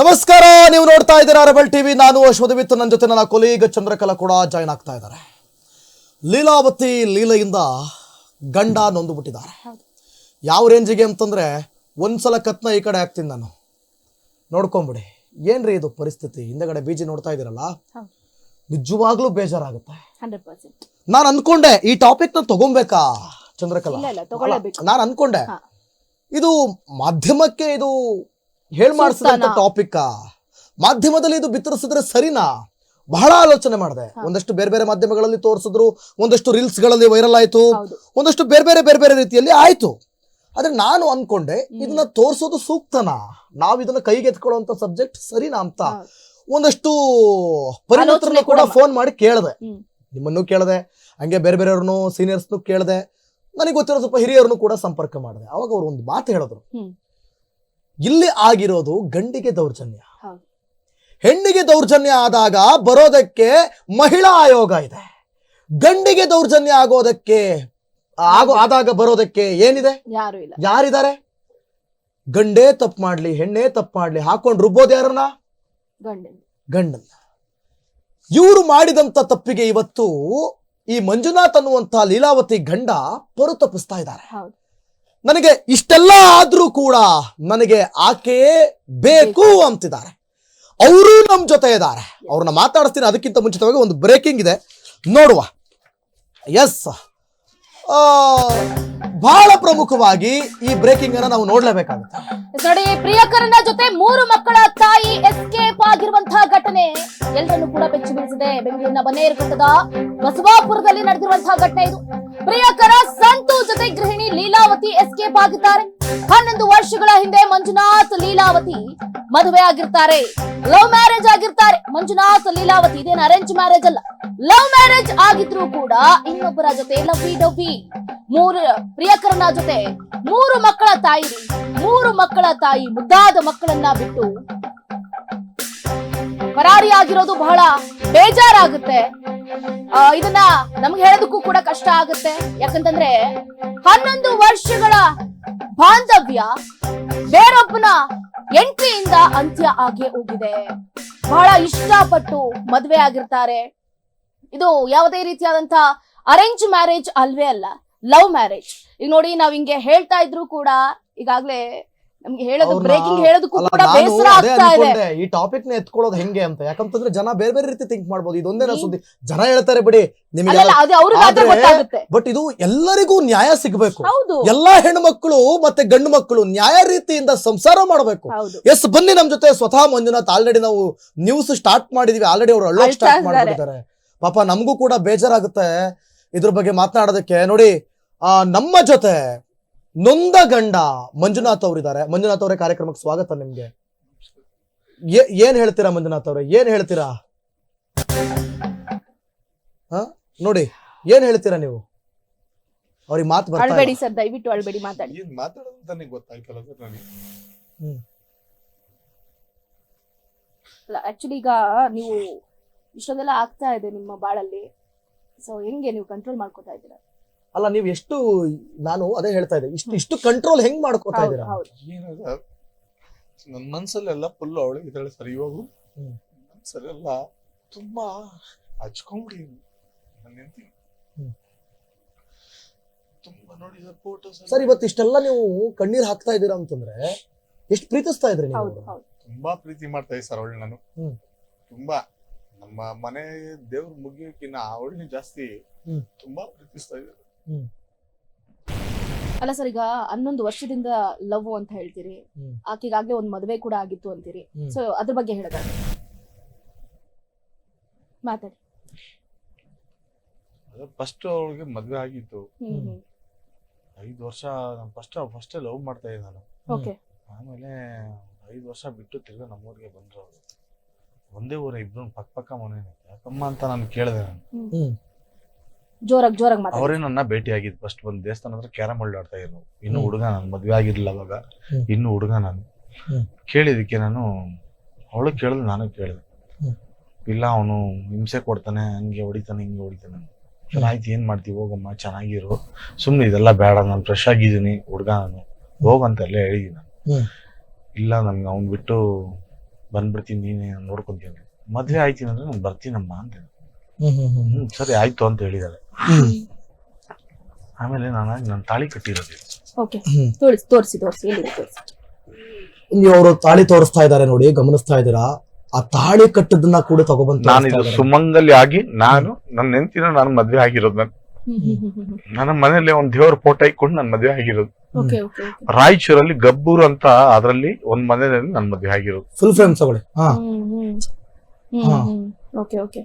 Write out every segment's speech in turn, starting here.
ನಮಸ್ಕಾರ ನೀವು ನೋಡ್ತಾ ಇದ್ದೀರಾ ರೆಬಲ್ ಟಿವಿ ನಾನು ಅಶ್ವಥವಿತ್ತು ನನ್ನ ಜೊತೆ ನನ್ನ ಕೊಲೀಗ ಚಂದ್ರಕಲಾ ಕೂಡ ಜಾಯ್ನ್ ಆಗ್ತಾ ಇದ್ದಾರೆ. ಲೀಲಾವತಿ ಲೀಲೆಯಿಂದ ಗಂಡ ನೊಂದು ಬಿಟ್ಟಿದ್ದಾರೆ ಯಾವ ರೇಂಜಿಗೆ ಅಂತಂದ್ರೆ ಒಂದ್ಸಲ ಕತ್ನ ಈ ಕಡೆ ಹಾಕ್ತೀನಿ ನಾನು. ನೋಡ್ಕೊಂಬಿಡಿ. ಏನ್ರಿ ಇದು ಪರಿಸ್ಥಿತಿ? ಹಿಂದೆಗಡೆ ಬೀಜಿ ನೋಡ್ತಾ ಇದ್ದೀರಲ್ಲ? ನಿಜವಾಗ್ಲೂ ಬೇಜಾರಾಗುತ್ತೆ. ನಾನು ಅನ್ಕೊಂಡೆ ಈ ಟಾಪಿಕ್ನ ತಗೊಂಬೇಕಾ ಚಂದ್ರಕಲಾ. ನಾನು ಅನ್ಕೊಂಡೆ. ಇದು ಮಾಧ್ಯಮಕ್ಕೆ ಇದು ಹೇಳ್ ಮಾಡಿಸಿದಂತ? ಟಾಪಿಕ್ ಮಾಧ್ಯಮದಲ್ಲಿ ಇದು ಬಿತ್ತರಿಸಿದ್ರೆ ಸರಿನಾ? ಬಹಳ ಆಲೋಚನೆ ಮಾಡಿದೆ. ಒಂದಷ್ಟು ಬೇರೆ ಬೇರೆ ಮಾಧ್ಯಮಗಳಲ್ಲಿ ತೋರಿಸಿದ್ರು ಒಂದಷ್ಟು ರೀಲ್ಸ್ಗಳಲ್ಲಿ ವೈರಲ್ ಆಯ್ತು ಒಂದಷ್ಟು ಬೇರೆ ಬೇರೆ ಬೇರೆ ಬೇರೆ ರೀತಿಯಲ್ಲಿ ಆಯ್ತು. ಆದ್ರೆ ನಾನು ಅನ್ಕೊಂಡೆ ಇದನ್ನ ತೋರಿಸೋದು ಸೂಕ್ತನಾ? ನಾವ್ ಇದನ್ನ ಕೈಗೆ ಎತ್ಕೊಳ್ಳುವಂತ ಸಬ್ಜೆಕ್ಟ್ ಸರಿನಾ ಅಂತ? ಒಂದಷ್ಟು ಪರಿಣಿತರನ್ನು ಕೂಡ ಫೋನ್ ಮಾಡಿ ಕೇಳಿದೆ. ನಿಮ್ಮನ್ನು ಕೇಳಿದೆ ಹಂಗೆ ಬೇರೆ ಬೇರೆಯವ್ರನ್ನು ಸೀನಿಯರ್ಸ್ನು ಕೇಳಿದೆ. ನನಗೆ ಗೊತ್ತಿರೋ ಸ್ವಲ್ಪ ಹಿರಿಯರನ್ನು ಕೂಡ ಸಂಪರ್ಕ ಮಾಡಿದೆ. ಅವಾಗ ಅವ್ರು ಒಂದು ಮಾತು ಹೇಳಿದ್ರು. ಇಲ್ಲಿ ಆಗಿರೋದು ಗಂಡಿಗೆ ದೌರ್ಜನ್ಯ. ಹೆಣ್ಣಿಗೆ ದೌರ್ಜನ್ಯ ಆದಾಗ ಬರೋದಕ್ಕೆ ಮಹಿಳಾ ಆಯೋಗ ಇದೆ. ಗಂಡಿಗೆ ದೌರ್ಜನ್ಯ ಆಗೋದಕ್ಕೆ ಆಗೋ ಆದಾಗ ಬರೋದಕ್ಕೆ ಏನಿದೆ? ಯಾರು ಇಲ್ಲ. ಯಾರಿದ್ದಾರೆ? ಗಂಡೇ ತಪ್ಪು ಮಾಡ್ಲಿ ಹೆಣ್ಣೇ ತಪ್ಪು ಮಾಡ್ಲಿ ಹಾಕೊಂಡು ರುಬ್ಬೋದು ಯಾರನ್ನ? ಗಂಡನ್ ಗಂಡನ್ನ. ಇವರು ಮಾಡಿದಂತ ತಪ್ಪಿಗೆ ಇವತ್ತು ಈ ಮಂಜುನಾಥ್ ಅನ್ನುವಂತ ಲೀಲಾವತಿ ಗಂಡ ಪರು ತಪ್ಪಿಸ್ತಾ ಇದ್ದಾರೆ. ನನಗೆ ಇಷ್ಟೆಲ್ಲ ಆದರೂ ಕೂಡ ನನಗೆ ಆಕೆಯೇ ಬೇಕು ಅಂತಿದ್ದಾರೆ. ಅವರು ನಮ್ಮ ಜೊತೆ ಇದ್ದಾರೆ. ಅವ್ರನ್ನ ಮಾತಾಡಿಸ್ತೀನಿ. ಅದಕ್ಕಿಂತ ಮುಂಚಿತವಾಗಿ ಒಂದು ಬ್ರೇಕಿಂಗ್ ಇದೆ. ನೋಡುವ. ಎಸ್ ಬಹಳ ಪ್ರಮುಖವಾಗಿ ಈ ಬ್ರೇಕಿಂಗ್ ಅನ್ನ ನಾವು ನೋಡ್ಲೇಬೇಕಾಗುತ್ತೆ. ನೋಡಿ, ಪ್ರಿಯಕರನ ಜೊತೆ ಮೂರು ಮಕ್ಕಳ ತಾಯಿ ಎಸ್ಕೇಪ್ ಆಗಿರುವಂತಹ ಘಟನೆ ಎಲ್ಲರನ್ನು ಕೂಡ ಬೆಚ್ಚಿ ಬೀಳಿಸಿದೆ. ಬೆಂಗಳೂರಿನ ಬನ್ನೇರುಘಟ್ಟದ ಬಸವಾಪುರದಲ್ಲಿ ನಡೆದಿರುವಂತಹ ಘಟನೆ ಇದು. ಪ್ರಿಯಕರ ಸಂತು ಜೊತೆ ಗೃಹಿಣಿ ಲೀಲಾವತಿ ಎಸ್ಕೇಪ್ ಆಗಿದ್ದಾರೆ. ಹನ್ನೊಂದು ವರ್ಷಗಳ ಹಿಂದೆ ಮಂಜುನಾಥ್ ಲೀಲಾವತಿ ಮದುವೆ ಆಗಿರ್ತಾರೆ. ಲವ್ ಮ್ಯಾರೇಜ್ ಆಗಿರ್ತಾರೆ. ಮಂಜುನಾಥ್ ಲೀಲಾವತಿ ಇದೇನು ಅರೇಂಜ್ ಮ್ಯಾರೇಜ್ ಅಲ್ಲ. ಲವ್ ಮ್ಯಾರೇಜ್ ಆಗಿದ್ರು ಕೂಡ ಇನ್ನೊಬ್ಬರ ಜೊತೆ ಲವ್ವಿ ಡವ್ವಿ ಮೂರು ಪ್ರಿಯಕರನ ಜೊತೆ ಮೂರು ಮಕ್ಕಳ ತಾಯಿ, ಮೂರು ಮಕ್ಕಳ ತಾಯಿ, ಮುದ್ದಾದ ಮಕ್ಕಳನ್ನ ಬಿಟ್ಟು ಪರಾರಿಯಾಗಿರೋದು ಬಹಳ ಬೇಜಾರಾಗುತ್ತೆ. ಇದನ್ನ ನಮ್ಗೆ ಹೇಳೋದಕ್ಕೂ ಕೂಡ ಕಷ್ಟ ಆಗುತ್ತೆ. ಯಾಕಂತಂದ್ರೆ ಹನ್ನೊಂದು ವರ್ಷಗಳ ಬಾಂಧವ್ಯ ಬೇರೊಬ್ಬನ ಎಂಟ್ರಿಯಿಂದ ಅಂತ್ಯ ಆಗೇ ಹೋಗಿದೆ. ಬಹಳ ಇಷ್ಟಪಟ್ಟು ಮದ್ವೆ ಆಗಿರ್ತಾರೆ. ಇದು ಯಾವುದೇ ರೀತಿಯಾದಂತ ಅರೇಂಜ್ ಮ್ಯಾರೇಜ್ ಅಲ್ವೇ ಅಲ್ಲ ಲವ್ ಮ್ಯಾರೇಜ್ ಈಗ ನೋಡಿ, ನಾವ್ ಹಿಂಗೆ ಹೇಳ್ತಾ ಇದ್ರು ಕೂಡ ಈಗಾಗ್ಲೇ ನಮ್ಗೆ ಹೇಳೋದು ಬ್ರೇಕಿಂಗ್ ಹೇಳೋದಕ್ಕೂ ಅಲ್ಲ, ಕೂಡ ನಾನು ಬೇಸರ ಅದೇ ಆಗ್ತಾ ಇದೆ. ಅನ್ಕೊಂಡೆ, ಈ ಟಾಪಿಕ್ನ ಎತ್ಕೊಳ್ಳೋದು ಹೆಂಗೆ ಅಂತ. ಯಾಕಂತಂದ್ರೆ ಜನ ಬೇರೆ ಬೇರೆ ರೀತಿ ಥಿಂಕ್ ಮಾಡ್ಬೋದು. ಇದೊಂದೇ ನಾ ಸುದ್ದಿ. ಜನ ಹೇಳ್ತಾರೆ ಬಿಡಿ ನಿಮಗೆ ಅದು ಆದ್ರೆ- ಗೊತ್ತಾಗುತ್ತೆ. ಬಟ್ ಇದು ಎಲ್ಲರಿಗೂ ನ್ಯಾಯ ಸಿಗಬೇಕು. ಹೌದು. ಎಲ್ಲಾ ಹೆಣ್ಮಕ್ಳು ಮತ್ತೆ ಗಂಡು ಮಕ್ಕಳು ನ್ಯಾಯ ರೀತಿಯಿಂದ ಸಂಸಾರ ಮಾಡಬೇಕು. ಹೌದು. ಎಸ್ ಬನ್ನಿ ನಮ್ ಜೊತೆ. ಸ್ವತಃ ಮಂಜುನಾಥ್ ಆಲ್ರೆಡಿ ನಾವು ನ್ಯೂಸ್ ಸ್ಟಾರ್ಟ್ ಮಾಡಿದೀವಿ. ಆಲ್ರೆಡಿ ಅವರು ಅಳ್ಳೋಕ್ ಅಳ್ತಾ ಸ್ಟಾರ್ಟ್ ಇದ್ದಾರೆ. ಮಾಡ್ಬಿಟ್ಟಿದ್ದಾರೆ. ಪಾಪ ನಮಗೂ ಕೂಡ ಬೇಜಾರಾಗುತ್ತೆ ಇದ್ರ ಬಗ್ಗೆ ಮಾತನಾಡೋದಕ್ಕೆ. ನೋಡಿ ಆ ನಮ್ಮ ಜೊತೆ ನೊಂದ ಗಂಡ ಮಂಜುನಾಥ್ ಅವರಿದ್ದಾರೆ. ಮಂಜುನಾಥ್ ಅವರೇ ಕಾರ್ಯಕ್ರಮಕ್ಕೆ ಸ್ವಾಗತ ನಿಮ್ಗೆ. ಏನ್ ಹೇಳ್ತೀರಾ ಮಂಜುನಾಥ್ ಅವರೇ? ಏನ್ ಹೇಳ್ತೀರಾ? ಹ? ನೋಡಿ ಏನ್ ಹೇಳ್ತೀರಾ ನೀವು? ಅವ್ರಿಗೆ ಮಾತು. ಅಳ್ಬೇಡಿ ಸರ್ ದಯವಿಟ್ಟು ಅಳ್ಬೇಡಿ ಮಾತಾಡಿ. ಏನ್ ಮಾತಾಡೋದು ನನಗೆ ಗೊತ್ತಾಯ್ತಲ್ಲ ಸರ್ ನನಗೆ? ಹ್ಮ್. ಆಕ್ಚುಲಿ ಈಗ ನೀವು ಇಷ್ಟೊಂದೆಲ್ಲ ಆಗ್ತಾ ಇದೆ ನಿಮ್ಮ ಬಾಳಲ್ಲಿ. ಸೊ ಹೆಂಗೆ ನೀವು ಕಂಟ್ರೋಲ್ ಮಾಡ್ಕೋತಾ ಇದ್ದೀರಾ? ಅಲ್ಲ ನೀವು ಎಷ್ಟು ನಾನು ಅದೇ ಹೇಳ್ತಾ ಇದ್ದೆ ಇಷ್ಟು ಇಷ್ಟು ಕಂಟ್ರೋಲ್ ಹೆಂಗ್ ಮಾಡ್ಕೋತಾ ಇದ್ದೀರಾ? ಹೌದು. ಏನು ಸರ್ ನನ್ನ ಮನ್ಸಲ್ಲೆಲ್ಲ ಫುಲ್ ಅವಳು ಇದ್ದಾಳೆ ಸರ್ ಇವಾಗ. ಹ್ಮ್. ಮನ್ಸಲ್ಲೆಲ್ಲ ತುಂಬಾ ಹಚ್ಕೊಂಡ್ಬಿಟ್ಟಿದ್ದೀನಿ ನನ್ನ ಹೆಂಡತಿ. ಹ್ಮ್. ತುಂಬಾ ನೋಡಿ ಸರ್ ಫೋಟೋಸ್ ಸರ್. ಇವತ್ತು ಇಷ್ಟೆಲ್ಲ ನೀವು ಕಣ್ಣೀರ್ ಹಾಕ್ತಾ ಇದ್ದೀರಾ ಅಂತಂದ್ರೆ ಎಷ್ಟು ಪ್ರೀತಿಸ್ತಾ ಇದ್ರಿ ನೀವು? ಹೌದು ಹೌದು. ತುಂಬಾ ಪ್ರೀತಿ ಮಾಡ್ತಾ ಇದ್ದೆ ಸರ್ ಅವಳು ನಾನು. ಹ್ಮ್. ತುಂಬಾ ನಮ್ಮ ಮನೆ ದೇವ್ರ ಮುಗಿಯೋಕಿನ್ನ ಅವಳನ್ನ ಜಾಸ್ತಿ ಹ್ಮ್. ತುಂಬಾ ಪ್ರೀತಿಸ್ತಾ ಇದ್ದೆ. ಅಲ್ಲ ಸರ್ ಈಗ ಹನ್ನೊಂದು ವರ್ಷದಿಂದ ಲವ್ ಅಂತ ಹೇಳ್ತೀರಿ. ಆಕೆಗಾಗ್ಲೇ ಒಂದ್ ಮದುವೆ ಕೂಡ ಆಗಿತ್ತು ಅಂತೀರಿ. ಸೊ ಅದ್ರ ಬಗ್ಗೆ ಹೇಳಿದ? ಮಾತಾಡಿ. ಫಸ್ಟ್ ಅವಳಿಗೆ ಮದ್ವೆ ಆಗಿತ್ತು. ಐದು ವರ್ಷ ನಾನು ಫಸ್ಟ್ ಫಸ್ಟ್ ಲವ್ ಮಾಡ್ತಾ ಇದ್ದೆ ನಾನು. ಓಕೆ ಆಮೇಲೆ ಐದು ವರ್ಷ ಬಿಟ್ಟು ತಿರ್ಗಾ ನಮ್ಮೂರಿಗೆ ಬಂದ್ರು ಅವ್ರು. ಒಂದೇ ಊರ ಇಬ್ರು ಪಕ್ಕ ಪಕ್ಕ ಮನೆ ಯಾಕಮ್ಮ ಅಂತ ನಾನು ಕೇಳಿದೆ ನಾನು. ಹ್ಮ್. ಜೋರಾಗಿ ಜೋರಾಗಿ ಮಾತಾಡ. ಅವರೇ ನನ್ನ ಭೇಟಿ ಆಗಿದ್ದು ಫಸ್ಟ್ ಒಂದು ದೇವಸ್ಥಾನ ಹತ್ರ ಕ್ಯಾರಮ್ ಆಡ್ತಾ ಇದ್ರು. ಇನ್ನು ಹುಡುಗ ನಾನು ಮದ್ವೆ ಆಗಿರ್ಲಿಲ್ಲ ಅವಾಗ. ಇನ್ನು ಹುಡುಗ ನಾನು. ಕೇಳಿದಕ್ಕೆ ನಾನು ಅವಳು ಕೇಳಿದ್ರೆ ನಾನು ಕೇಳಿದೆ. ಇಲ್ಲ ಅವನು ಹಿಂಸೆ ಕೊಡ್ತಾನೆ ಹಂಗೆ ಹೊಡಿತಾನೆ ಹಿಂಗೆ ಹೊಡಿತಾನೆ. ಆಯ್ತು ಏನ್ ಮಾಡ್ತೀವಿ ಹೋಗಮ್ಮ ಚೆನ್ನಾಗಿರು. ಸುಮ್ನೆ ಇದೆಲ್ಲ ಬೇಡ ನಾನು ಫ್ರೆಶ್ ಆಗಿದ್ದೀನಿ ಹುಡುಗ ನಾನು. ಹೋಗಂತೆಲ್ಲ ಹೇಳಿದ್ದೀನಿ ನಾನು. ಇಲ್ಲ ನನ್ಗೆ ಅವ್ನ್ ಬಿಟ್ಟು ಬಂದ್ಬಿಡ್ತೀನಿ ನೀನೇ ನೋಡ್ಕೊಂತೀನಿ ಮದ್ವೆ ಆಯ್ತೀನಿ ಅಂದ್ರೆ ನಾನು ಬರ್ತೀನಮ್ಮ ಅಂತ ಹ್ಮ್ ಸರಿ ಆಯ್ತು ಅಂತ ಹೇಳಿದಾಳೆ ಆಮೇಲೆ ನಾನು ನನ್ನ ತಾಳಿ ಕಟ್ಟಿರೋದು. ಓಕೆ. ತೋರಿಸಿ ತೋರಿಸಿ ತೋರಿಸಿ ಎಲ್ಲಿ ತೋರಿಸಿ. ನೀವು ಅವರು ತಾಳಿ ತೋರಿಸ್ತಾ ಇದ್ದಾರೆ ನೋಡಿ ಗಮನಿಸ್ತಾ ಇದ್ದೀರಾ? ಆ ತಾಳಿ ಕಟ್ಟದನ್ನ ಕೂಡ ತಗೊಬಂತ ನಾನು ಇದು ಸುಮಂಗಲಿ ಆಗಿ ನಾನು ನನ್ನ ನೆಂತಿನ ನಾನು ಮದ್ವೆ ಆಗಿರೋದು ನಾನು. ನನ್ನ ಮನೆಯಲ್ಲಿ ಒಂದ್ ದೇವರ ಫೋಟೋ ಇಕ್ಕೊಂಡು ನನ್ನ ಮದ್ವೆ ಆಗಿರೋದು. ಓಕೆ ಓಕೆ ರಾಯಚೂರಲ್ಲಿ ಗಬ್ಬೂರು ಅಂತ ಅದ್ರಲ್ಲಿ ಒಂದ್ ಮನೆಯಲ್ಲಿ ನನ್ನ ಮದ್ವೆ ಆಗಿರೋದು. ಫುಲ್ ಫ್ರೆಂಡ್ಸ್ ತಗೊಳ್ಳಿ ಹಾ. ಹಾ. Okay okay.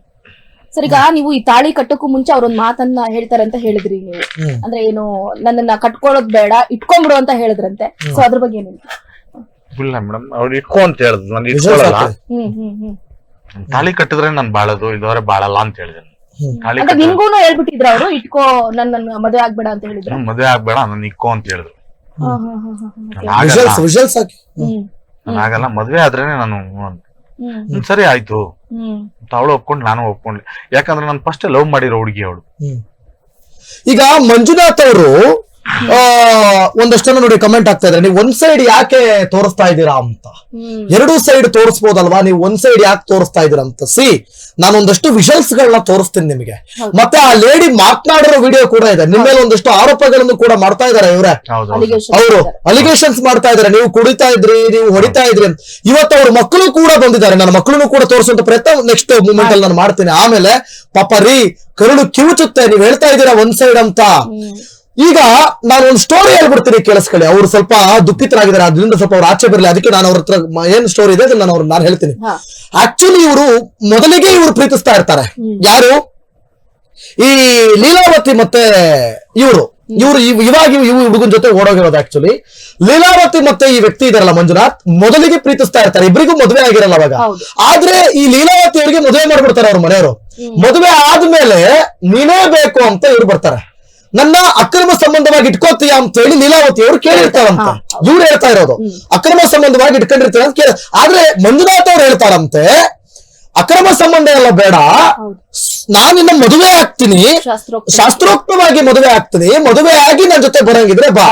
ಸರ್ ಈಗ ನೀವು ಈ ತಾಳಿ ಕಟ್ಟಕ್ಕೂ ಮುಂಚೆ ಅವ್ರೊಂದ್ ಮಾತನ್ನ ಹೇಳ್ತಾರೆ ಅಂತ ಹೇಳಿದ್ರಿ ನೀವು. ಅಂದ್ರೆ ಏನು ನನ್ನನ್ನ ಕಟ್ಕೊಳ್ಳೋದ್ ಬೇಡ ಇಟ್ಕೊಂಡ್ಬಿಡು ಅಂತ ಹೇಳಿದ್ರಂತೆ. ಸೊ ಅದ್ರ ಬಗ್ಗೆ ಏನು ಇಲ್ಲ ಮೇಡಮ್ ಅವ್ರು ಇಟ್ಕೊ ಅಂತ ಹೇಳಿದ್ರು ನಾನು ಇಟ್ಕೊಳ್ಳಲ್ಲ. ಹ್ಮ್ ಹ್ಮ್ ಹ್ಮ್. ತಾಳಿ ಕಟ್ಟಿದ್ರೆ ನಾನು ಬಾಳದು ಇದವರೆ ಬಾಳಲ್ಲ ಅಂತ ಹೇಳಿದೆ. ತಾಳಿ ಅಂದ್ರೆ ಕಟ್ಟಿದ್ರೆ ನಿಮ್ಗೂನು ಹೇಳ್ಬಿಟ್ಟಿದ್ರ ಅವರು ಇಟ್ಕೋ ನನ್ನ ಮದುವೆ ಆಗ್ಬೇಡ ಅಂತ ಹೇಳಿದ್ರು? ಮದುವೆ ಮದ್ವೆ ಆಗ್ಬೇಡ ನಾನು ಇಕ್ಕೋ ಅಂತ ಹೇಳಿದ್ರು. ನಾನು ಆಗಲ್ಲ. ಹಾಕಿ ಹ್ಮ್ ನಾನು ಆಗಲ್ಲ ಮದ್ವೆ ಆದ್ರೇನೆ ನಾನು ಹ್ಞೂ ಅಂತ. ಹ್ಮ್. ಸರಿ ಆಯ್ತು. ಹ್ಮ್. ಅಂತ ಅವಳು ಒಪ್ಕೊಂಡು ನಾನು ಒಪ್ಕೊಂಡ್ಲಿ. ಯಾಕಂದ್ರೆ ನಾನು ಫಸ್ಟ್ ಲವ್ ಮಾಡಿರೋ ಹುಡುಗಿ ಅವಳು. ಹ್ಮ್. ಈಗ ಮಂಜುನಾಥ್ ಅವರು ಒಂದಷ್ಟು ಜನ ನೋಡಿ ಕಮೆಂಟ್ ಆಗ್ತಾ ಇದ್ರೆ ನೀವು ಒಂದ್ ಸೈಡ್ ಯಾಕೆ ತೋರಿಸ್ತಾ ಇದ್ದೀರಾ ಅಂತ. ಎರಡು ಸೈಡ್ ತೋರಿಸ್ಬೋದಲ್ವಾ? ನೀವು ಒಂದ್ ಸೈಡ್ ಯಾಕೆ ತೋರಿಸ್ತಾ ಇದ್ದೀರಾ ಅಂತ. ಸಿ ನಾನು ಒಂದಷ್ಟು ವಿಷಲ್ಸ್ ಗಳನ್ನ ತೋರಿಸ್ತೀನಿ ನಿಮಗೆ. ಮತ್ತೆ ಆ ಲೇಡಿ ಮಾತನಾಡಿರೋ ವಿಡಿಯೋ ಕೂಡ ಇದೆ. ನಿಮ್ಮ ಮೇಲೆ ಒಂದಷ್ಟು ಆರೋಪಗಳನ್ನು ಕೂಡ ಮಾಡ್ತಾ ಇದಾರೆ ಇವ್ರೆ. ಅವರು ಅಲಿಗೇಷನ್ಸ್ ಮಾಡ್ತಾ ಇದಾರೆ ನೀವು ಕುಡಿತಾ ಇದ್ರಿ ನೀವು ಹೊಡಿತಾ ಇದ್ರಿ ಅಂತ. ಇವತ್ತು ಅವ್ರ ಮಕ್ಕಳು ಕೂಡ ಬಂದಿದ್ದಾರೆ. ನನ್ನ ಮಕ್ಕಳನ್ನು ಕೂಡ ತೋರಿಸುವಂತ ಪ್ರಯತ್ನ ನೆಕ್ಸ್ಟ್ ಮೂಮೆಂಟ್ ಅಲ್ಲಿ ನಾನು ಮಾಡ್ತೀನಿ. ಆಮೇಲೆ ಪಾಪ ರೀ ಕರುಳು ಕಿವುಚುತ್ತೆ. ನೀವು ಹೇಳ್ತಾ ಇದ್ದೀರಾ ಒಂದ್ ಸೈಡ್ ಅಂತ. ಈಗ ನಾನು ಒಂದು ಸ್ಟೋರಿ ಹೇಳ್ಬಿಡ್ತೀನಿ ಕೇಳಿಸ್ಕೊಳ್ಳಿ. ಅವ್ರು ಸ್ವಲ್ಪ ದುಃಖಿತರಾಗಿದ್ದಾರೆ ಅದರಿಂದ ಸ್ವಲ್ಪ ಅವ್ರು ಆಚೆ ಬರಲಿ. ಅದಕ್ಕೆ ನಾನು ಅವ್ರ ಹತ್ರ ಏನ್ ಸ್ಟೋರಿ ಇದೆ ಅದನ್ನ ನಾನು ಅವ್ರು ನಾನು ಹೇಳ್ತೀನಿ. ಆಕ್ಚುಲಿ ಇವರು ಮೊದಲಿಗೆ ಇವರು ಪ್ರೀತಿಸ್ತಾ ಇರ್ತಾರೆ. ಯಾರು? ಈ ಲೀಲಾವತಿ ಮತ್ತೆ ಇವರು. ಇವರು ಇವಾಗ ಇವ್- ಇವ್ ಹುಡುಗನ ಜೊತೆ ಓಡೋಗಿರೋದು ಆಕ್ಚುಲಿ ಲೀಲಾವತಿ ಮತ್ತೆ ಈ ವ್ಯಕ್ತಿ ಇದಾರಲ್ಲ ಮಂಜುನಾಥ್ ಮೊದಲಿಗೆ ಪ್ರೀತಿಸ್ತಾ ಇರ್ತಾರೆ. ಇಬ್ಬರಿಗೂ ಮದುವೆ ಆಗಿರಲ್ಲ ಅವಾಗ. ಆದ್ರೆ ಈ ಲೀಲಾವತಿ ಅವರಿಗೆ ಮದುವೆ ಮಾಡ್ಬಿಡ್ತಾರೆ ಅವ್ರ ಮನೆಯವರು. ಮದುವೆ ಆದ್ಮೇಲೆ ನೀನೇ ಬೇಕು ಅಂತ ಇವ್ರು ಬರ್ತಾರೆ. ನನ್ನ ಅಕ್ರಮ ಸಂಬಂಧವಾಗಿ ಇಟ್ಕೋತೀಯ ಅಂತ ಹೇಳಿ ಲೀಲಾವತಿ ಅವರು ಕೇಳಿರ್ತಾರಂತ. ಇವ್ರು ಹೇಳ್ತಾ ಇರೋದು. ಅಕ್ರಮ ಸಂಬಂಧವಾಗಿ ಇಟ್ಕೊಂಡಿರ್ತಾರೆ ಅಂತ ಕೇಳ. ಆದ್ರೆ ಮಂಜುನಾಥ್ ಅವ್ರು ಹೇಳ್ತಾರಂತೆ ಅಕ್ರಮ ಸಂಬಂಧ ಎಲ್ಲ ಬೇಡ. ನಾನ್ ನಾನು ನಿನ್ನ ಮದುವೆ ಆಗ್ತೀನಿ. ಶಾಸ್ತ್ರೋಕ್ತವಾಗಿ. ಮದುವೆ ಆಗ್ತೀನಿ. ಮದುವೆ ಆಗಿ ನನ್ನ ಜೊತೆ ಬರಂಗಿದ್ರೆ ಬಾ.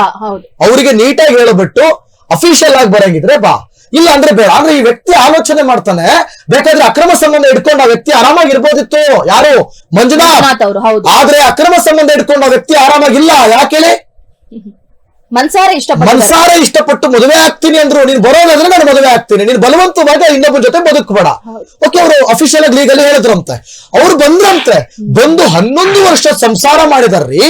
ಅವರಿಗೆ ನೀಟಾಗಿ ಹೇಳಬಿಟ್ಟು ಅಫಿಷಿಯಲ್ ಆಗಿ ಬರಂಗಿದ್ರೆ ಬಾ. ಇಲ್ಲ ಅಂದ್ರೆ ಬೇಡ. ಅಂದ್ರೆ ಈ ವ್ಯಕ್ತಿ ಆಲೋಚನೆ ಮಾಡ್ತಾನೆ. ಬೇಕಾದ್ರೆ ಅಕ್ರಮ ಸಂಬಂಧ ಇಟ್ಕೊಂಡ ಆ ವ್ಯಕ್ತಿ ಆರಾಮಾಗಿ ಇರ್ಬೋದಿತ್ತು ಯಾರು? ಮಂಜುನಾಥ್. ಮಂಜುನಾಥ್ ಅವರು ಹೌದು. ಆದ್ರೆ ಅಕ್ರಮ ಸಂಬಂಧ ಇಟ್ಕೊಂಡ ಆ ವ್ಯಕ್ತಿ ಆರಾಮಾಗಿಲ್ಲ. ಯಾಕೆ ಮನ್ಸಾರ ಇಷ್ಟ ಮನ್ಸಾರೆ ಇಷ್ಟಪಟ್ಟು ಮದುವೆ ಆಗ್ತೀನಿ ಅಂದ್ರು ನೀನ್ ಬರೋದಾದ್ರೆ ನಾನು ಮದುವೆ ಆಗ್ತೀನಿ. ನೀನ್ ಬಲವಂತವಾಗಿ ಇನ್ನೊಬ್ಬನ ಜೊತೆ ಬದುಕಬೇಡ. ಓಕೆ ಅವರು ಅಫಿಷಿಯಲ್ ಆಗಿ ಲೀಗಲಿ ಹೇಳಿದ್ರಂತೆ. ಅವ್ರು ಬಂದ್ರಂತೆ. ಬಂದು ಹನ್ನೊಂದು ವರ್ಷ ಸಂಸಾರ ಮಾಡಿದಾರ್ರಿ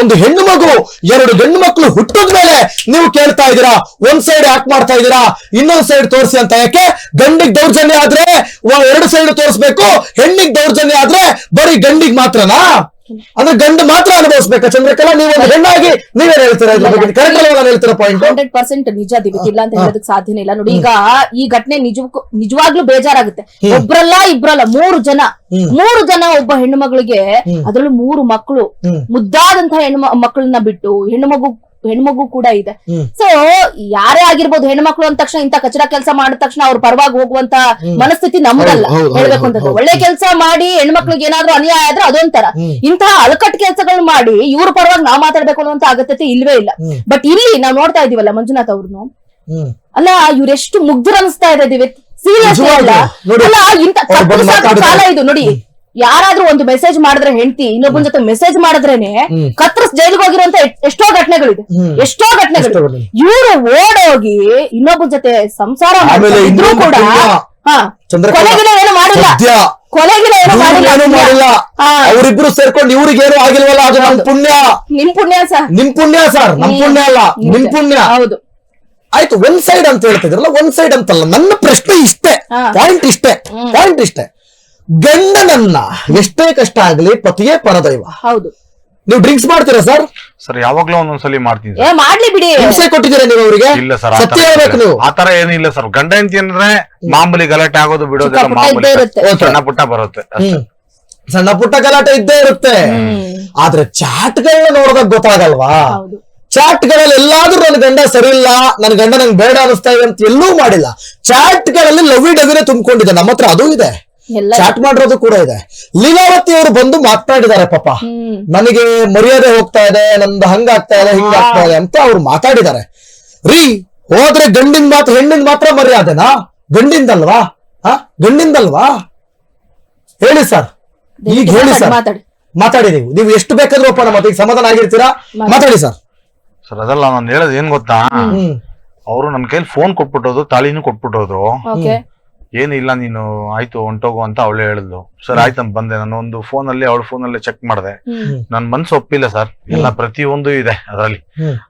ಒಂದು ಹೆಣ್ಣು ಮಗು ಎರಡು ಗಂಡು ಮಕ್ಕಳು ಹುಟ್ಟದ ಮೇಲೆ ನೀವು ಕೇಳ್ತಾ ಇದ್ದೀರಾ ಒಂದ್ ಸೈಡ್ ಯಾಕೆ ಮಾಡ್ತಾ ಇದ್ದೀರಾ ಇನ್ನೊಂದ್ ಸೈಡ್ ತೋರಿಸಿ ಅಂತ. ಯಾಕೆ? ಗಂಡಿಗ್ ದೌರ್ಜನ್ಯ ಆದ್ರೆ ಎರಡು ಸೈಡ್ ತೋರಿಸ್ಬೇಕು ಹೆಣ್ಣಿಗ್ ದೌರ್ಜನ್ಯ ಆದ್ರೆ ಬರೀ ಗಂಡಿಗ್ ಮಾತ್ರನಾ? ಅಂದ್ರೆ ಗಂಡು ಮಾತ್ರ ಅನುಭವಿಸ್ಬೇಕಾ. ಚಂದ್ರಕಲಾ ನೀವು ಒಂದು ಹೆಣ್ಣಾಗಿ ನೀವೇನ್ ಹೇಳ್ತೀರಾ ಇದ್ರ ಬಗ್ಗೆ? ಕರೆಕ್ಟ್ ನಾನು ಹೇಳ್ತೀರಾ ಪಾಯಿಂಟ್ ಹಂಡ್ರೆಡ್ ಪರ್ಸೆಂಟ್ ನಿಜ ದಿವಿತ್ ಇಲ್ಲ ಅಂತ ಹೇಳೋದಕ್ಕೆ ಸಾಧ್ಯನೇ ಇಲ್ಲ. ನೋಡಿ ಈಗ ಈ ಘಟನೆ ನಿಜಕ್ಕೂ ನಿಜವಾಗ್ಲೂ ಬೇಜಾರಾಗುತ್ತೆ. ಒಬ್ರಲ್ಲ ಇಬ್ರಲ್ಲ ಮೂರು ಜನ ಮೂರು ಜನ ಒಬ್ಬ ಹೆಣ್ಣು ಮಗಳಿಗೆ ಅದ್ರಲ್ಲೂ ಮೂರು ಮಕ್ಕಳು. ಮುದ್ದಾದಂತಹ ಹೆಣ್ಣು ಮಕ್ಕಳನ್ನ ಬಿಟ್ಟು ಹೆಣ್ಣು ಮಗು ಹೆಣ್ಣು ಮಗು ಕೂಡ ಇದೆ. ಸೊ ಯಾರೇ ಆಗಿರ್ಬೋದು ಹೆಣ್ಮಕ್ಳು ಅಂದ ತಕ್ಷಣ ಇಂತ ಕಚಡ ಕೆಲಸ ಮಾಡಿದ ತಕ್ಷಣ ಅವ್ರ ಪರವಾಗಿ ಹೋಗುವಂತ ಮನಸ್ಥಿತಿ ನಮ್ದಲ್ಲ. ಹೇಳ್ಬೇಕು ಅಂತ ಒಳ್ಳೆ ಕೆಲಸ ಮಾಡಿ ಹೆಣ್ಮಕ್ಳಿಗೆ ಏನಾದ್ರೂ ಅನ್ಯಾಯ ಆದ್ರೆ ಅದೊಂಥರ. ಇಂತಹ ಅಲಕಟ್ ಕೆಲಸಗಳು ಮಾಡಿ ಇವ್ರ ಪರವಾಗಿ ನಾ ಮಾತಾಡ್ಬೇಕು ಅನ್ನುವಂತ ಅಗತ್ಯತೆ ಇಲ್ವೇ ಇಲ್ಲ. ಬಟ್ ಇಲ್ಲಿ ನಾವ್ ನೋಡ್ತಾ ಇದೀವಲ್ಲ ಮಂಜುನಾಥ್ ಅವ್ರನ್ನು ಅಲ್ಲಾ ಇವ್ರೆಷ್ಟು ಮುಗ್ಧರು ಅನಿಸ್ತಾ ಇದೆ ದಿವಿತ್ ಸೀರಿಯಸ್. ಅಲ್ಲ. ಇಂತ ಕಾಲ ಇದು ನೋಡಿ. ಯಾರಾದ್ರೂ ಒಂದು ಮೆಸೇಜ್ ಮಾಡಿದ್ರೆ ಹೆಂಡತಿ ಇನ್ನೊಬ್ಬನ ಜೊತೆ ಮೆಸೇಜ್ ಮಾಡಿದ್ರೇನೆ. ಕತ್ರಸ್ ಜೈಲಿಗೆ ಹೋಗಿರುವಂತ ಎಷ್ಟೋ ಘಟನೆಗಳಿದೆ. ಎಷ್ಟೋ ಘಟನೆಗಳು. ಇವರು ಓಡೋಗಿ ಇನ್ನೊಬ್ಬನ ಜೊತೆ ಸಂಸಾರ ಮಾಡಿದ್ರು ಕೂಡ ಏನು ಮಾಡಿಲ್ಲ. ಕೊಲೆಗಿನ ಏನು ಮಾಡಿಲ್ಲ. ಏನು ಅವರಿಬ್ರು ಸೇರ್ಕೊಂಡು ಇವ್ರಿಗೇನು ಆಗಿಲ್ವಲ್ಲ ಅದು ನಮ್ ಪುಣ್ಯ. ನಿಮ್ ಪುಣ್ಯ ಸರ್. ನಿಮ್ ಪುಣ್ಯ ಸರ್ ನಮ್ ಪುಣ್ಯ ಅಲ್ಲ ನಿಮ್ ಪುಣ್ಯ. ಹೌದು. ಆಯ್ತು ಒಂದ್ ಸೈಡ್ ಅಂತ ಹೇಳ್ತಿದ್ರಲ್ಲ ಒಂದ್ ಸೈಡ್ ಅಂತಲ್ಲ ನನ್ನ ಪ್ರಶ್ನೆ ಇಷ್ಟೇ. ಪಾಯಿಂಟ್ ಇಷ್ಟೇ. ಪಾಯಿಂಟ್ ಇಷ್ಟೇ. ಗಂಡನನ್ನ ಎಷ್ಟೇ ಕಷ್ಟ ಆಗ್ಲಿ ಪತಿಯೇ ಪರದೈವ. ಹೌದು. ನೀವು ಡ್ರಿಂಕ್ಸ್ ಮಾಡ್ತೀರಾ ಸರ್ ಸರ್ ಯಾವಾಗ್ಲೂ ಒಂದೊಂದ್ಸಲಿ ಮಾಡ್ತೀನಿ ಏ ಸರ್ ಮಾಡ್ಲಿ ಬಿಡಿ. ಹಿಂಸೆ ಕೊಟ್ಟಿದ್ದೀರಾ ನೀವು ಅವರಿಗೆ? ಇಲ್ಲ ಸರ್ ಸತ್ಯ ಹೇಳ್ಬೇಕು ನೀವು. ಆತರ ಏನಿಲ್ಲ ಸರ್ ಗಂಡ ಹೆಂಡತಿ ಅಂದ್ರೆ ಮಾಮೂಲಿ ಗಲಾಟೆ ಆಗೋದು ಬಿಡೋದೆಲ್ಲ ಚಿಕ್ಕ ಪುಟ್ಟ ಮಾಮೂಲಿ ಇದ್ದೇ ಇರುತ್ತೆ. Okay. ಸಣ್ಣ ಪುಟ್ಟ ಬರುತ್ತೆ ಅಷ್ಟೇ. ಹ್ಮ್. ಸಣ್ಣ ಪುಟ್ಟ ಗಲಾಟೆ ಇದ್ದೇ ಇರುತ್ತೆ. ಆದ್ರೆ ಚಾಟ್ಗಳನ್ನ ನೋಡಿದಾಗ ಗೊತ್ತಾಗಲ್ವಾ? ಹೌದು. ಚಾಟ್ಗಳಲ್ಲಿ ಎಲ್ಲಾದ್ರೂ ನನ್ನ ಗಂಡ ಸರಿ ಇಲ್ಲ ನನ್ನ ಗಂಡ ನಂಗೆ ಬೇಡ ಅನಿಸ್ತಾ ಇದೆ ಅಂತ ಎಲ್ಲೂ ಮಾಡಿಲ್ಲ. ಚಾಟ್ಗಳಲ್ಲಿ ಲವಿ ಡವಿನೇ ತುಂಬಿಕೊಂಡಿದೆ ನಮ್ಮ ಹತ್ರ ಅದು ಇದೆ. ಚಾಟ್ ಮಾಡಿರೋದು ಕೂಡ ಇದೆ. ಲೀಲಾವತಿ ಅವರು ಬಂದು ಮಾತನಾಡಿದ್ದಾರೆ ಪಾಪ. ನನಗೆ ಮರ್ಯಾದೆ ಹೋಗ್ತಾ ಇದೆ ನಂದು ಹಂಗಾಗ್ತಾ ಇದೆ ಹಿಂಗಾಗ್ತಾ ಇದೆ ಅಂತ ಅವ್ರು ಮಾತಾಡಿದ್ದಾರೆ ರೀ ಹೋದ್ರೆ ಗಂಡಿನ ಮಾತ್ರ ಹೆಣ್ಣಿನ ಮಾತ್ರ ಮರ್ಯಾದೆನಾ? ಗಂಡಿಂದಲ್ವಾ? ಹಾ ಗಂಡಿಂದಲ್ವಾ? ಹೇಳಿ ಸರ್. ಈಗ ಹೇಳಿ ಸರ್. ಮಾತಾಡಿ. ನೀವು. ನೀವು ಎಷ್ಟು ಬೇಕಾದ್ರೂ ಒಪ್ಪ ಮತ್ತೆ ಈಗ ಸಮಾಧಾನ ಆಗಿರ್ತೀರಾ? ಮಾತಾಡಿ. ಸರ್. ಸರ್ ಅದಲ್ಲ ನಾನು ಹೇಳೋದು ಏನ್ ಗೊತ್ತಾ? ಅವರು ನನ್ನ ಕೈಲಿ ಫೋನ್ ಕೊಟ್ಬಿಟ್ಟೋದು ತಾಳಿನೂ ಕೊಟ್ಬಿಟ್ಟೋದು ಓಕೆ. ಏನಿಲ್ಲ ನೀನು ಆಯ್ತು ಹೊಂಟೋಗು ಅಂತ ಅವಳು ಹೇಳಿದ್ಲು. ಸರ್ ಆಯ್ತು ಅಂತ ಬಂದೆ. ನಾನು ಒಂದು ಫೋನ್ ಅಲ್ಲಿ ಅವಳ ಫೋನ್ ಅಲ್ಲೇ ಚೆಕ್ ಮಾಡಿದೆ ನನ್ ಮನ್ಸು ಒಪ್ಪಿಲ್ಲ ಸರ್. ಎಲ್ಲ ಪ್ರತಿಯೊಂದು ಇದೆ ಅದರಲ್ಲಿ.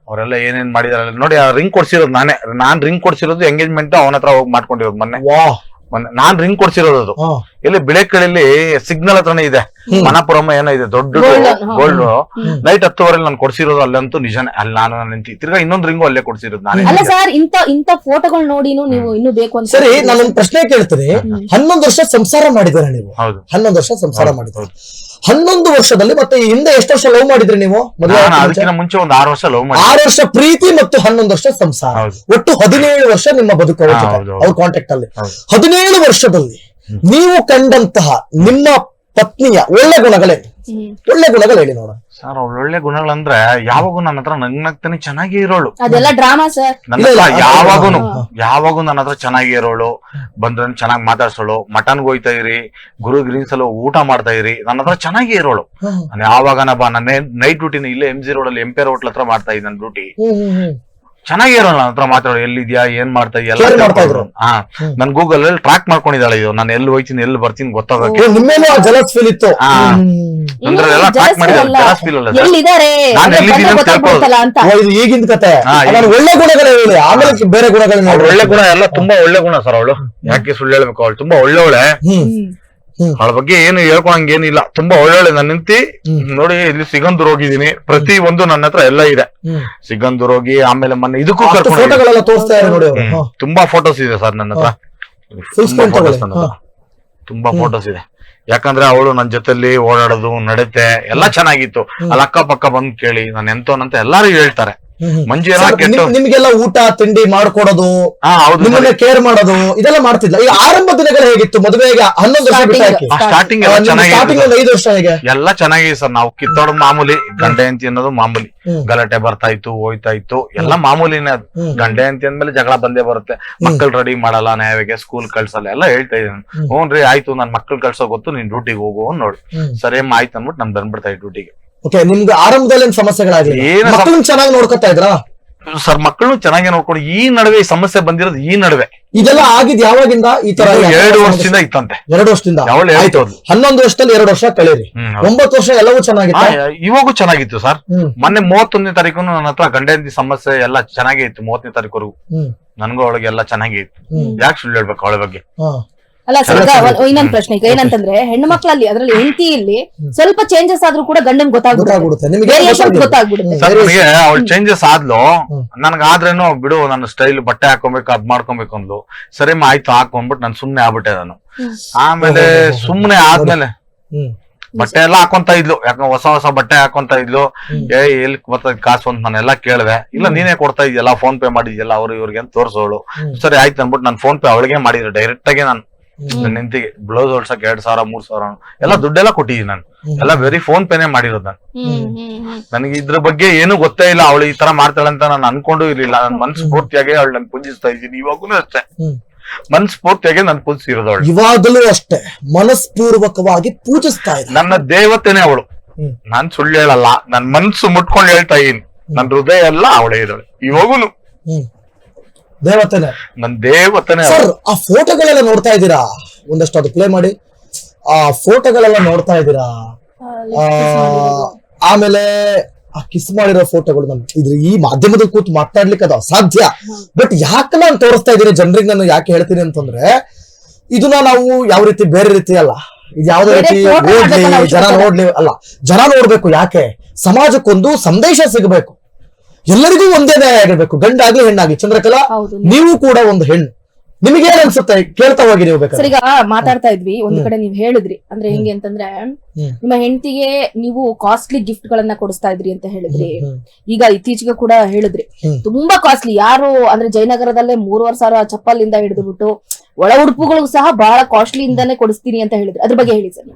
ಅವರೆಲ್ಲ ಏನೇನ್ ಮಾಡಿದಾರೆ ನೋಡಿ ಆ ರಿಂಗ್ ಕೊಡ್ಸಿರೋದು ನಾನೇ. ನಾನ್ ರಿಂಗ್ ಕೊಡ್ಸಿರೋದು ಎಂಗೇಜ್ಮೆಂಟ್ ಅವನ ಹತ್ರ ಹೋಗಿ ಮಾಡ್ಕೊಂಡಿರೋದು ಮೊನ್ನೆ. ಮೊನ್ನೆ ನಾನ್ ರಿಂಗ್ ಕೊಡ್ಸಿರೋದು ಅದು. ಹಾ. ಇಲ್ಲಿ ಬಿಳೆಕಳಲ್ಲಿ ಸಿಗ್ನಲ್ ಹತ್ರನೇ ಇದೆ. ಮನಪುರಮ ಏನೋ ಇದೆ ದೊಡ್ಡ Gold, ಹಾ. ಗೋಲ್ಡ್. ಹ್ಮ್. ನೈಟ್ ಹತ್ತುವರೆ ನಾನು ಕೊಡ್ಸಿರೋದು ಅಲ್ಲಂತೂ ನಿಜನೇ. ಅಲ್ಲಿ ನಾನು ನನ್ನ ನಿಂತಿ ತಿರ್ಗಾ ಇನ್ನೊಂದು ರಿಂಗು ಅಲ್ಲೇ ಕೊಡ್ಸಿರೋದು ನಾನು. ಅಲ್ಲ ಸರ್ ಇಂತ ಇಂತ ಫೋಟೋಗಳು ನೋಡಿನು ನೀವು ಇನ್ನು ಬೇಕು ಅಂತ ಸರಿ ನಾನೊಂದು ಪ್ರಶ್ನೆ ಕೇಳ್ತೀನಿ. ಹನ್ನೊಂದು ವರ್ಷ ಸಂಸಾರ ಮಾಡಿದ್ದೀರಾ ನೀವು? ಹೌದು. ಹನ್ನೊಂದು ವರ್ಷ ಸಂಸಾರ ಮಾಡಿದ್ರು ಮಾಡಿದ್ದೀರಾ? ಹನ್ನೊಂದು ವರ್ಷದಲ್ಲಿ ಮತ್ತೆ ಹಿಂದೆ ಎಷ್ಟು ವರ್ಷ ಲವ್ ಮಾಡಿದ್ರಿ ನೀವು ನಾನು ಮುಂಚೆ? ಅದಕ್ಕಿಂತ ಮುಂಚೆ ಒಂದ್ ಆರು ವರ್ಷ ಲವ್ ಮಾಡಿ ಆರು ವರ್ಷ ಪ್ರೀತಿ ಮತ್ತು ಹನ್ನೊಂದು ವರ್ಷ ಸಂಸಾರ ಹೌದು. ಒಟ್ಟು ಹದಿನೇಳು ವರ್ಷ ನಿಮ್ಮ ಬದುಕು ಅವ್ರ ಹಾ, ಜೊತೆ, ಹೌದು, ಹೌದು. ಅವ್ರ ಕಾಂಟ್ಯಾಕ್ಟ್ ಅಲ್ಲಿ ಹೌದು. ಹದಿನೇಳು ವರ್ಷದಲ್ಲಿ ನೀವು ಕಂಡಂತಹ ನಿಮ್ಮ ಪತ್ನಿಯ ಒಳ್ಳೆ ಗುಣಗಳೇನು. ಒಳ್ಳೆ ಗುಣಗಳು ಹೇಳಿ ನೋಡ. ಸರ್ ಅವಳ ಒಳ್ಳೆ ಗುಣಗಳಂದ್ರೆ ಯಾವಾಗೂ ನನ್ನ ಹತ್ರ ನಗ್ನಗ್ತಾನೆ ಚೆನ್ನಾಗಿ ಇರೋಳು. ಅದೆಲ್ಲ ಡ್ರಾಮಾ ಸರ್. ನನ್ನ ಹತ್ರ ಯಾವಾಗೂನು ಯಾವಾಗೂ ನನ್ನ ಹತ್ರ ಚೆನ್ನಾಗಿ ಇರೋಳು. ಬಂದ್ರೆ ಚೆನ್ನಾಗಿ ಮಾತಾಡ್ಸೋಳು. ಮಟನ್ಗೆ ಹೋಯ್ತಾ ಇರಿ ಗುರು ಗ್ರೀನ್ಸ್ ಅಲ್ಲಿ ಊಟ ಮಾಡ್ತಾ ಇರಿ ನನ್ನ ಹತ್ರ ಚೆನ್ನಾಗಿ ಇರೋಳು. ನಾನು ಯಾವಾಗನ ಬಾ ನನ್ನ ನೈಟ್ ಡ್ಯೂಟಿನ ಇಲ್ಲೇ ಎಂ ಜಿ ರೋಡ್ ಅಲ್ಲಿ ಎಂಪೇರ್ ಹೋಟ್ಲ್ ಹತ್ರ ಮಾಡ್ತಾ ಇದ್ದೆ ನನ್ನ ಡ್ಯೂಟಿ ಚೆನ್ನಾಗಿ ಇರೋಲ್ಲ ನನ್ನ ಹತ್ರ ಮಾತಾಡೋ ಎಲ್ಲಿದ್ಯಾ ಏನ್ ಮಾಡ್ತಾ ಇದೆಯಾ Care ಎಲ್ಲ ಮಾಡ್ತಾ. ಹಾ ನನ್ ಗೂಗಲ್ ಅಲ್ಲಿ ಟ್ರ್ಯಾಕ್ ಮಾಡ್ಕೊಂಡಿದ್ದಾಳೆ ಇದು. ನಾನು ಎಲ್ಲಿ ಹೋಯ್ತೀನಿ ಎಲ್ಲಿ ಬರ್ತೀನಿ ಗೊತ್ತಾಗಕ್ಕೆ. ನಿಮ್ಮೇಲೆ ಆ ಜಲಸ್ ಫೀಲ್ ಇತ್ತು. ಹಾ. ಹ್ಮ್. ಅಂದ್ರೆ ಎಲ್ಲ ಟ್ರ್ಯಾಕ್ ಮಾಡಿದ್ದಾರೆ ಜಲಸ್ ಫೀಲ್ ಅಲ್ಲ ಸರ್. ಎಲ್ಲಿದ್ದಾರೆ? ನಾನ್ ಅದೇ ಎಲ್ಲಿದ್ದೀನಿ ಅಂತ ಗೊತ್ತಾಗ್ಬಿಡುತ್ತಲ್ಲ ಅಂತ. ಓ, ಇದು ಈಗಿನ ಕತೆ. ಹಾ, ಒಳ್ಳೆ ಗುಣಗಳು ಹೇಳಿ. ಆಮೇಲೆ ಬೇರೆ ಅವ್ಳ. ಒಳ್ಳೆ ಗುಣ ಎಲ್ಲ ತುಂಬಾ ಒಳ್ಳೆ ಗುಣ ಸರ್ ಅವಳು. ಯಾಕೆ ಸುಳ್ಳು ಹೇಳ್ಬೇಕು ಅವಳು? ತುಂಬಾ ಒಳ್ಳೆವಳೆ. ಹ್ಮ್. ಅವಳ ಬಗ್ಗೆ ಏನು ಹೇಳ್ಕೊಳಂಗ್ ಏನಿಲ್ಲ ತುಂಬಾ ಒಳ್ಳೊಳ್ಳೆ ನನ್ನ ನಿಂತಿ ನೋಡಿ ಇಲ್ಲಿ ಸಿಗಂದೂರ್ ಹೋಗಿದೀನಿ ಪ್ರತಿ ಒಂದು ನನ್ನ ಹತ್ರ ಎಲ್ಲ ಇದೆ. ಸಿಗಂಧೂರ್ ಸಿಗಂದೂರ್ ಹೋಗಿ ಆಮೇಲೆ ಮೊನ್ನೆ ಇದಕ್ಕೂ ಅಷ್ಟು ಕರ್ಕೊಂಡು ಫೋಟೋಗಳೆಲ್ಲ ತೋರಿಸ್ತಾ ಇದ್ದಾರೆ ನೋಡಿ ಅವರು. ಹ್ಮ್. ತುಂಬಾ ಫೋಟೋಸ್ ಇದೆ ಸರ್ ನನ್ನ ಹತ್ರ. Full ತುಂಬಾ screen photos ತಗೊಳ್ಳಿ. ನನ್ನ ಹತ್ರ. ತುಂಬಾ ಫೋಟೋಸ್ ಇದೆ. ಯಾಕಂದ್ರೆ ಅವಳು ನನ್ನ ಜೊತೆಲಿ ಓಡಾಡೋದು ನಡತೆ ಎಲ್ಲಾ ಚೆನ್ನಾಗಿತ್ತು. ಅಲ್ಲಿ ಅಕ್ಕ ಪಕ್ಕ ಬಂದ್ ಕೇಳಿ ನಾನು ಎಂತೋನಂತ ಎಲ್ಲಾರು ಹೇಳ್ತಾರೆ. ನಿಮ್ಗೆಲ್ಲ ಊಟ ತಿಂಡಿ ಮಾಡ್ಕೊಡೋದು ನಿಮ್ಮನ್ನ ಕೇರ್ ಮಾಡೋದು ಇದೆಲ್ಲ ಮಾಡ್ತಿದ್ಲ. ಈಗ ಆರಂಭ ದಿನಗಳು ಹೇಗಿತ್ತು? ಮದುವೆಗೆ ಹನ್ನೊಂದು ವರ್ಷ. ಸ್ಟಾರ್ಟಿಂಗ್ ಎಲ್ಲ ಸ್ಟಾರ್ಟಿಂಗ್ ಚೆನ್ನಾಗಿದೆ ಒಂದು ಐದು ವರ್ಷ ಹೇಗೆ? ಎಲ್ಲ ಚೆನ್ನಾಗಿದೆ ಸರ್. ನಾವು ಕಿತ್ತೋಡ್ ಮಾಮೂಲಿ ಗಂಡ ಅಂತ ಅನ್ನೋದು ಮಾಮೂಲಿ. ಗಲಾಟೆ ಬರ್ತಾ ಇತ್ತು ಹೋಯ್ತಾ ಇತ್ತು. ಎಲ್ಲ ಮಾಮೂಲಿನೇ ಅದು. ಗಂಡೆ ಹೆಂಡತಿ ಅಂದ್ಮೇಲೆ ಜಗಳ ಬಂದೇ ಬರುತ್ತೆ. ಮಕ್ಕಳು ರೆಡಿ ಮಾಡಲ್ಲ ನ್ಯಾಯವಾಗಿ ಸ್ಕೂಲ್ ಕಳ್ಸಲ್ಲ ಎಲ್ಲ ಹೇಳ್ತಾ ಇದ್ದೀನಿ. ಹ್ಞೂ ರೀ ಆಯ್ತು ನನ್ ಮಕ್ಕಳು ಕಳ್ಸೋ ಗೊತ್ತು ನೀನ್ ಡ್ಯೂಟಿಗೆ ಹೋಗು ನೋಡಿ. ಸರಿ ಅಮ್ಮ ಆಯ್ತು ಅಂದ್ಬಿಟ್ಟು ನಾನು ಬಂದ್ಬಿಡ್ತಾ ಡ್ಯೂಟಿಗೆ ಓಕೆ ನಿಮ್ಗೆ ಆರಂಭದಲ್ಲಿ ಏನ್ ಸಮಸ್ಯೆಗಳಾಗ್ಲಿ? ಏನು ಸಮ- ಮಕ್ಕಳನ್ನ ಚೆನ್ನಾಗಿ ನೋಡ್ಕೊತಾ ಇದ್ರಾ? ಸರ್ ಮಕ್ಕಳು ಚೆನ್ನಾಗಿ ನೋಡ್ಕೊಂಡು ಈ ನಡುವೆ ಈ ಸಮಸ್ಯೆ ಬಂದಿರೋದು ಈ ನಡುವೆ. ಇದೆಲ್ಲ ಆಗಿದ್ ಯಾವಾಗಿಂದ ಈ ತರ ಇದು ಎರಡು ವರ್ಷದಿಂದ ಇತ್ತಂತೆ. ಎರಡು ವರ್ಷದಿಂದ? ಆಯ್ತು. ಹನ್ನೊಂದು ವರ್ಷದಲ್ಲಿ ಎರಡು ವರ್ಷ ಕಳೀರಿ. ಹ್ಮ್ ಹೌದು. ಒಂಬತ್ತು ವರ್ಷ ಎಲ್ಲವೂ ಚೆನ್ನಾಗಿತ್ತು? ಇವಾಗೂ ಚೆನ್ನಾಗಿತ್ತು ಸರ್. ಹ್ಮ್. ಮೊನ್ನೆ ಮೂವತ್ತೊಂದನೇ ತಾರೀಕು ನನ್ನ ಹತ್ರ ಗಂಡ ಹೆಂಡತಿ ಸಮಸ್ಯೆ ಎಲ್ಲ ಚೆನ್ನಾಗೇ ಇತ್ತು ಮೂವತ್ತನೇ ತಾರೀಕು ನನಗೂ ನನ್ಗೂ ಅವಳಿಗೆ ಎಲ್ಲ ಚೆನ್ನಾಗೇ ಇತ್ತು. ಹ್ಮ್. ಯಾಕೆ ಸುಳ್ಳು ಹೇಳ್ಬೇಕು ಅವಳ ಬಗ್ಗೆ? ಹಾ. ಅಲ್ಲ ಸರ್. ಇನ್ನೊಂದ್ ಪ್ರಶ್ನೆ ಈಗ ಏನಂತಂದ್ರೆ ಹೆಣ್ಣು ಮಕ್ಕಳಲ್ಲಿ ಅದ್ರಲ್ಲಿ ಹೆಂಡತಿಯಲ್ಲಿ ಸ್ವಲ್ಪ ಚೇಂಜಸ್ ಆದ್ರೂ ಕೂಡ ಗಂಡನ್ ಗೊತ್ತಾಗ್ಬಿಡುತ್ತೆ. ಅವ್ಳು ವೇರಿಯೇಷನ್ ಗೊತ್ತಾಗ್ಬಿಡುತ್ತೆ. ಅವಳು ಚೇಂಜಸ್ ಆದ್ಲು ನನ್ಗ ಆದ್ರೇನು ಬಿಡು ನನ್ನ ಸ್ಟೈಲ್ ಬಟ್ಟೆ ಹಾಕೊಬೇಕು ಅದ್ ಮಾಡ್ಕೊಬೇಕು ಅಂದ್ಲು. ಸರಿ ಮಾ ಆಯ್ತು ಹಾಕೊಂಡ್ಬಿಟ್ಟು ನಾನು ಸುಮ್ನೆ ಆಗ್ಬಿಟ್ಟೆ ನಾನು. ಆಮೇಲೆ ಸುಮ್ನೆ ಆದ್ಮೇಲೆ ಬಟ್ಟೆ ಎಲ್ಲ ಹಾಕೊಂತ ಇದ್ಲು. ಯಾಕಂದ್ರೆ ಹೊಸ ಹೊಸ ಬಟ್ಟೆ ಹಾಕೊಂತ ಇದ್ಲು. ಏ ಎಲ್ಲಿ ಬರ್ತದ ಕಾಸು ಅಂತ ನಾನೆಲ್ಲ ಕೇಳಿದೆ. ಇಲ್ಲ ನೀನೇ ಕೊಡ್ತಾ ಇದೆಯಲ್ಲ ಫೋನ್ ಪೇ ಮಾಡಿದ್ಯಲ್ಲ ಅವ್ರು ಇವ್ರಿಗೆ ಅಂತ ತೋರ್ಸೋಳು. ಸರಿ ಆಯ್ತು ಅನ್ಬಿಟ್ಟು ನಾನು ಫೋನ್ ಪೇ ಅವಳಿಗೆ ಮಾಡಿದ್ರು ಡೈರೆಕ್ಟ್ ಆಗಿ ನಾನು. ನನ್ನ ಹೆಂಡತಿಗೆ ಬ್ಲೌಸ್ ಹೊಲ್ಸಕ್ ಎರಡ್ ಸಾವಿರ ಮೂರ್ ಸಾವಿರ ಎಲ್ಲ ದುಡ್ಡೆಲ್ಲ ಕೊಟ್ಟಿದ್ದೀನಿ ನಾನು. ಎಲ್ಲ ವೆರಿ ಫೋನ್ ಪೇನೆ ಮಾಡಿರೋದು ನಾನು. ನನಗೆ ಇದ್ರ ಬಗ್ಗೆ ಏನು ಗೊತ್ತೇ ಇಲ್ಲ ಅವಳು ಈ ತರ ಮಾಡ್ತಾಳೆ ಅಂತ ನಾನು ಅನ್ಕೊಂಡು ಇರ್ಲಿಲ್ಲ. ನನ್ನ ಮನಸ್ಫೂರ್ತಿಯಾಗಿ ಅವಳು ನನ್ ಪೂಜಿಸ್ತಾ ಇದ್ದೀನಿ ಇವಾಗೂ ಅಷ್ಟೇ. ಮನಸ್ಫೂರ್ತಿಯಾಗಿ ನನ್ ಪೂಜಿಸಿರೋದು ಅವಳು. ಇವಾಗಲೂ ಅಷ್ಟೇ ಮನಸ್ಪೂರ್ವಕವಾಗಿ ಪೂಜಿಸ್ತಾ ಇದ್ದ ನನ್ನ ದೇವತೆನೆ ಅವಳು. ನಾನ್ ಸುಳ್ಳು ಹೇಳಲ್ಲ ನನ್ ಮನ್ಸು ಮುಟ್ಕೊಂಡು ಹೇಳ್ತಾ ಇದೀನಿ ನನ್ನ ಹೃದಯ ಎಲ್ಲ ಅವಳೇ ಇದ್ದಾಳೆ ಇವಾಗೂನು ದೇವತೆನೆ. ನನ್ ದೇವತೆನೇ ಸರ್ ಆ ಫೋಟೋಗಳೆಲ್ಲ ನೋಡ್ತಾ ಇದ್ದೀರಾ? ಒಂದಷ್ಟು ಅದು ಪ್ಲೇ ಮಾಡಿ. ಆ ಫೋಟೋಗಳೆಲ್ಲ ನೋಡ್ತಾ ಇದ್ದೀರಾ? ಆ, ಆಮೇಲೆ ಆ ಕಿಸ್ ಮಾಡಿರೋ ಫೋಟೋಗಳು ನಮ್ ಇದ್ರ ಈ ಮಾಧ್ಯಮದಲ್ಲಿ ಕೂತು ಮಾತಾಡ್ಲಿಕ್ಕೆ ಅದು ಅಸಾಧ್ಯ. ಬಟ್ ಯಾಕೆ ನಾನು ತೋರಿಸ್ತಾ ಇದ್ದೀನಿ? ಜನರಿಗೆ ನಾನು ಯಾಕೆ ಹೇಳ್ತೀನಿ ಅಂತಂದ್ರೆ ಇದನ್ನ ನಾವು ಯಾವ ರೀತಿ ಬೇರೆ ರೀತಿ ಅಲ್ಲ. ಇದು ಯಾವ್ದೇ ಬೇರೆ ರೀತಿ photo ಜನ ಅವಶ್ಯಕತೆ ಇಲ್ಲ. ನೋಡ್ಲಿ ಅಲ್ಲ ಜನ ನೋಡ್ಬೇಕು ಯಾಕೆ? ಸಮಾಜಕ್ಕೊಂದು ಸಂದೇಶ ಸಿಗಬೇಕು. ಎಲ್ಲರಿಗೂ ಒಂದೇ ನ್ಯಾಯ ಆಗಿರ್ಬೇಕು ಗಂಡಾಗ್ಲಿ ಹೆಣ್ಣಾಗಿ ಚಂದ್ರಕಲಾ ನೀವು ಕೂಡ ಒಂದು ಹೆಣ್ಣು. ನಿಮಗೆ ಏನ್ ಅನ್ಸುತ್ತೆ? ಕೇಳ್ತಾ ಹೋಗಿ ನೀವು ಸರ್ ಈಗ ಮಾತಾಡ್ತಾ ಇದ್ವಿ. ಒಂದ್ ಕಡೆ ನೀವ್ ಹೇಳಿದ್ರಿ. ಅಂದ್ರೆ ಹೆಂಗೆ ಅಂತಂದ್ರೆ. ನಿಮ್ಮ ಹೆಂಡತಿಗೆ ನೀವು ಕಾಸ್ಟ್ಲಿ ಗಿಫ್ಟ್ ಗಳನ್ನ ಕೊಡಿಸ್ತಾ ಇದ್ರಿ ಅಂತ ಹೇಳಿದ್ರಿ. ಈಗ ಇತ್ತೀಚೆಗೆ ಕೂಡ ಹೇಳಿದ್ರಿ. ತುಂಬಾ ಕಾಸ್ಟ್ಲಿ ಯಾರು ಅಂದ್ರೆ ಜಯನಗರದಲ್ಲೇ ಮೂರುವರೆ ಸಾವಿರ ಚಪ್ಪಲಿಂದ ಹಿಡಿದು ಬಿಟ್ಟು ಒಳ ಉಡುಪುಗಳು ಸಹ ಬಹಳ ಕಾಸ್ಟ್ಲಿ ಇಂದಾನೆ ಕೊಡಿಸ್ತೀನಿ ಅಂತ ಹೇಳಿದ್ರಿ. ಅದ್ರ ಬಗ್ಗೆ ಹೇಳಿ ಸರ್.